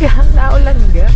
Kaya naulan ka.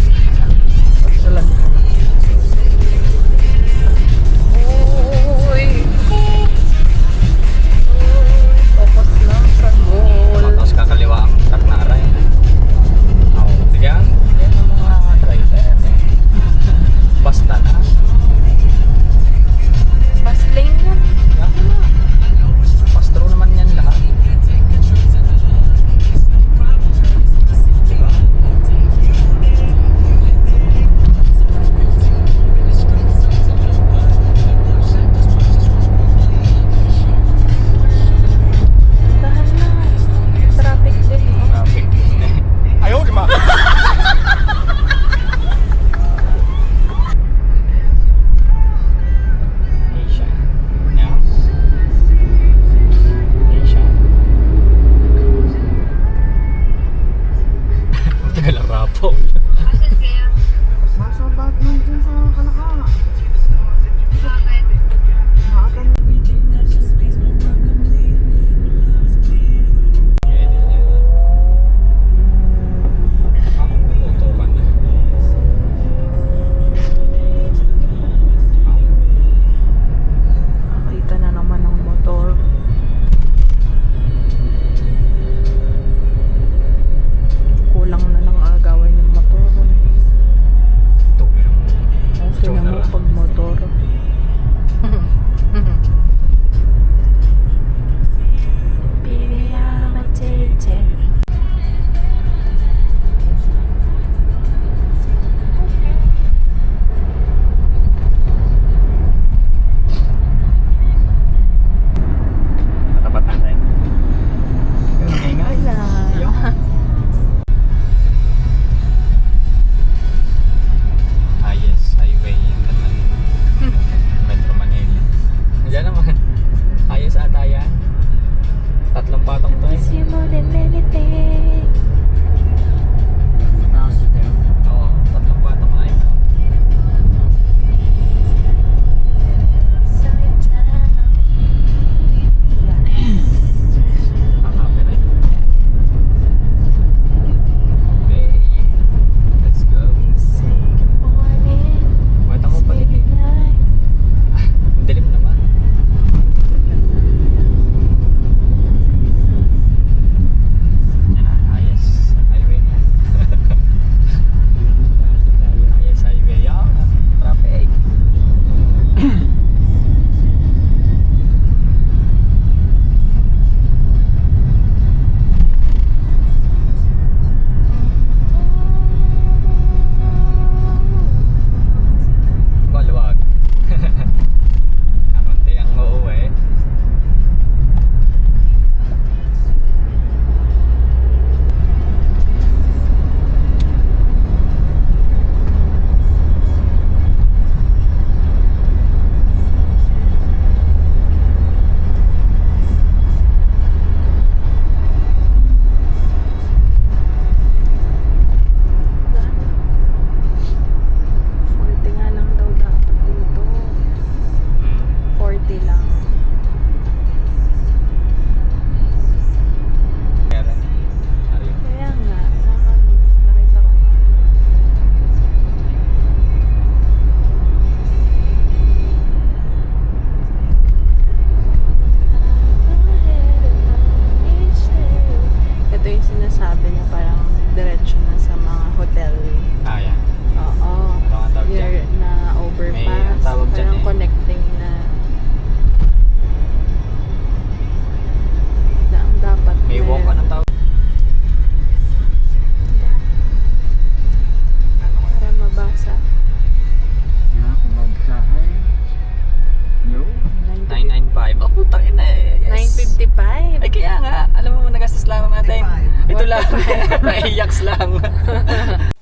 Naiyaks lang.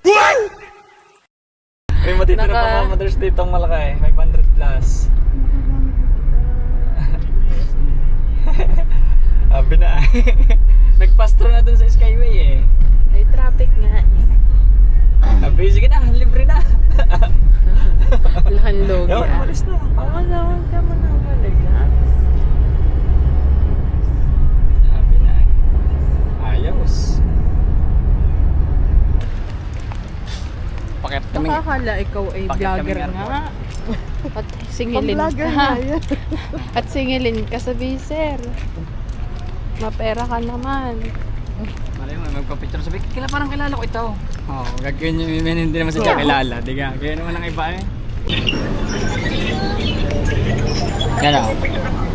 What? May matitira Naka... pa mga Mother's Day itong malakay. 500 plus. Sabi na. Nagpastro na dun sa Skyway eh. Ay, traffic nga. Eh. Sabi, sige na, libre na. Akala ikaw ay Bakit vlogger kami nga. At singilin Pang-vlogger ka. yan. At singilin ka sa sir. Mapera ka naman. Malay mo, magpa-picture sabi, kila parang kilala ko ito. Oo, oh, gagawin niyo yung hindi naman siya kilala. Di ka, kaya naman ang iba eh. Yan o.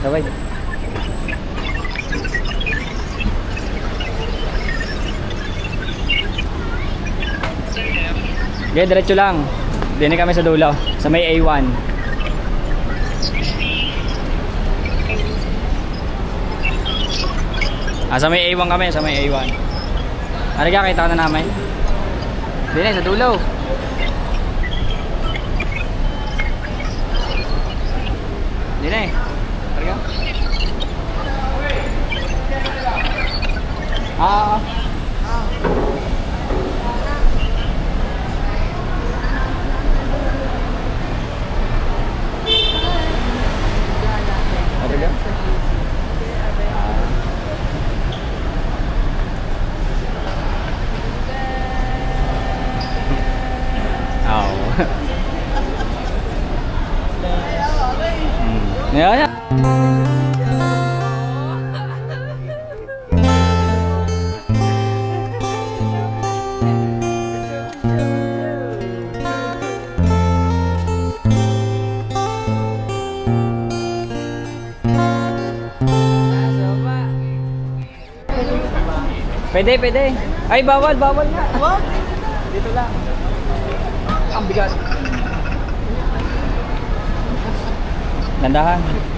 Sabay. Okay, diretso lang. Dini kami sa dulo, sa may A1. Ah, sa may A1 kami, sa may A1. Ano ka, kita ka na namin? Dini, sa dulo. Dini, Targa. Ah, ah. Pwede, pwede. Ay, bawal, bawal nga. Wag. Dito lang. Ang bigat. Landahan.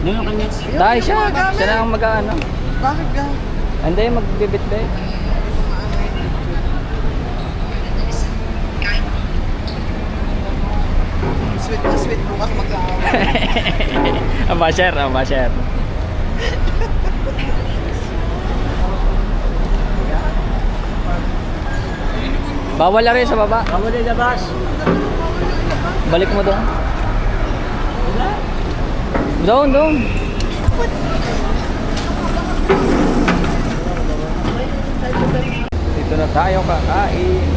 Ano yung kanya? Dahil siya. Siya na ang mag-ano. Bakit ka? Hindi, magbibit-bit. Sweet na sweet bukas magkakaroon. ang basher, ang basher. Bawal na rin sa baba. Bawal na labas. Balik mo doon. Down, down. Dito na tayo kakain.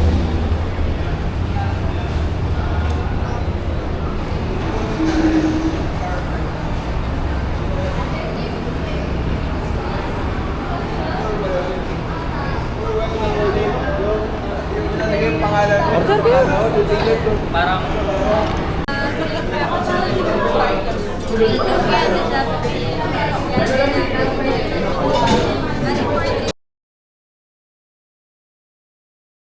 Order kayo. Parang...